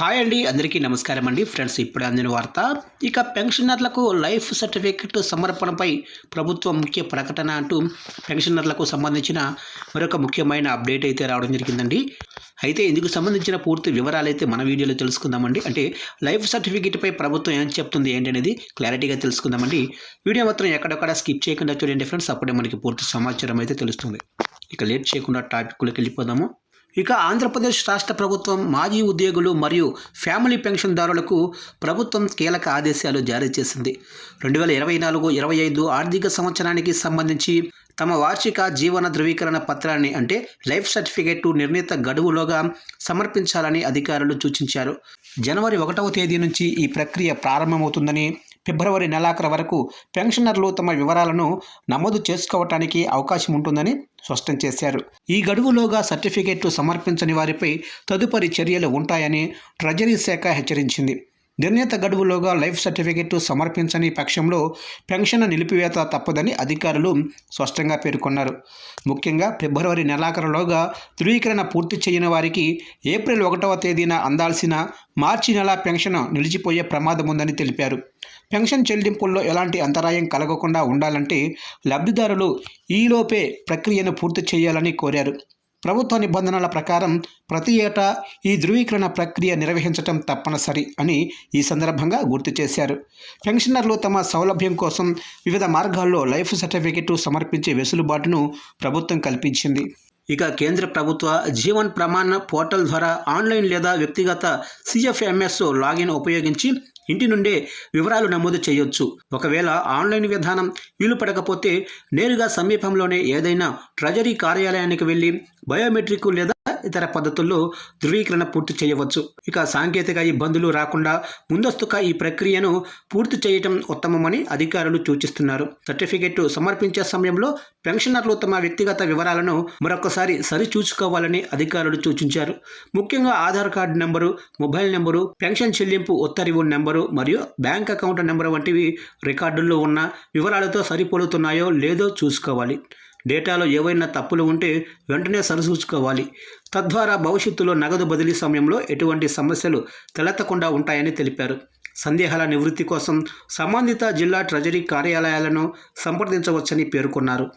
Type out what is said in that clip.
Hi అండి అందరికీ నమస్కారం అండి. ఫ్రెండ్స్ ఇప్పుడు అందిన వార్త ఇక పెన్షనర్లకు లైఫ్ సర్టిఫికెట్ సమర్పణపై ప్రభుత్వం ముఖ్య ప్రకటన అంటూ పెన్షనర్లకు సంబంధించిన మరొక ముఖ్యమైన అప్డేట్ అయితే రావడం జరిగిందండి. అయితే ఇందుకు సంబంధించిన పూర్తి వివరాలు అయితే మన వీడియోలో తెలుసుకుందామండి. అంటే లైఫ్ సర్టిఫికేట్పై ప్రభుత్వం ఏం చెప్తుంది ఏంటనేది క్లారిటీగా తెలుసుకుందామండి. వీడియో మాత్రం ఎక్కడొక్కడ స్కిప్ చేయకుండా చూడండి ఫ్రెండ్స్. అప్పుడే మనకి పూర్తి సమాచారం అయితే తెలుస్తుంది. ఇక లేట్ చేయకుండా టాపిక్లోకి వెళ్ళిపోదాము. ఇక ఆంధ్రప్రదేశ్ రాష్ట్ర ప్రభుత్వం మాజీ ఉద్యోగులు మరియు ఫ్యామిలీ పెన్షన్దారులకు ప్రభుత్వం కీలక ఆదేశాలు జారీ చేసింది. రెండు వేల ఇరవై నాలుగు ఇరవై ఐదు ఆర్థిక సంవత్సరానికి సంబంధించి తమ వార్షిక జీవన ధృవీకరణ పత్రాన్ని అంటే లైఫ్ సర్టిఫికేట్ నిర్ణీత గడువులోగా సమర్పించాలని అధికారులు సూచించారు. జనవరి ఒకటవ తేదీ నుంచి ఈ ప్రక్రియ ప్రారంభమవుతుందని ఫిబ్రవరి నెలాఖరు వరకు పెన్షనర్లు తమ వివరాలను నమోదు చేసుకోవటానికి అవకాశం ఉంటుందని స్పష్టం చేశారు. ఈ గడువులోగా సర్టిఫికెట్లు సమర్పించని వారిపై తదుపరి చర్యలు ఉంటాయని ట్రెజరీ శాఖ హెచ్చరించింది. నిర్ణీత గడువులోగా లైఫ్ సర్టిఫికెట్ సమర్పించని పక్షంలో పెన్షన్ నిలిపివేత తప్పదని అధికారులు స్పష్టంగా పేర్కొన్నారు. ముఖ్యంగా ఫిబ్రవరి నెలాఖరులోగా ధృవీకరణ పూర్తి చేయని వారికి ఏప్రిల్ ఒకటవ తేదీన అందాల్సిన మార్చి నెల పెన్షన్ నిలిచిపోయే ప్రమాదం ఉందని తెలిపారు. పెన్షన్ చెల్లింపుల్లో ఎలాంటి అంతరాయం కలగకుండా ఉండాలంటే లబ్ధిదారులు ఈలోపే ప్రక్రియను పూర్తి చేయాలని కోరారు. ప్రభుత్వ నిబంధనల ప్రకారం ప్రతి ఏటా ఈ ధృవీకరణ ప్రక్రియ నిర్వహించడం తప్పనిసరి అని ఈ సందర్భంగా గుర్తు చేశారు. పెన్షనర్లు తమ సౌలభ్యం కోసం వివిధ మార్గాల్లో లైఫ్ సర్టిఫికెట్ సమర్పించే వెసులుబాటును ప్రభుత్వం కల్పించింది. ఇక కేంద్ర ప్రభుత్వ జీవన్ ప్రమాణ పోర్టల్ ద్వారా ఆన్లైన్ లేదా వ్యక్తిగత సిఎఫ్ఎంఎస్ లాగిన్ ఉపయోగించి ఇంటి నుండే వివరాలు నమోదు చేయొచ్చు. ఒకవేళ ఆన్లైన్ విధానం వీలు పడకపోతే నేరుగా సమీపంలోనే ఏదైనా ట్రెజరీ కార్యాలయానికి వెళ్ళి బయోమెట్రిక్ లేదా ఇతర పద్ధతుల్లో ధృవీకరణ పూర్తి చేయవచ్చు. ఇక సాంకేతిక ఇబ్బందులు రాకుండా ముందస్తుగా ఈ ప్రక్రియను పూర్తి చేయటం ఉత్తమమని అధికారులు సూచిస్తున్నారు. సర్టిఫికెట్ సమర్పించే సమయంలో పెన్షనర్లు తమ వ్యక్తిగత వివరాలను మరొకసారి సరిచూసుకోవాలని అధికారులు సూచించారు. ముఖ్యంగా Aadhaar card number mobile number pension చెల్లింపు ఉత్తర్వు నెంబరు మరియు బ్యాంక్ అకౌంట్ నెంబరు వంటివి రికార్డుల్లో ఉన్న వివరాలతో సరిపోలుతున్నాయో లేదో చూసుకోవాలి. డేటాలో ఏవైనా తప్పులు ఉంటే వెంటనే సరిచూచుకోవాలి తద్వారా భవిష్యత్తులో నగదు బదిలీ సమయంలో ఎటువంటి సమస్యలు తలెత్తకుండా ఉంటాయని తెలిపారు. సందేహాల నివృత్తి కోసం సంబంధిత జిల్లా ట్రెజరీ కార్యాలయాలను సంప్రదించవచ్చని పేర్కొన్నారు.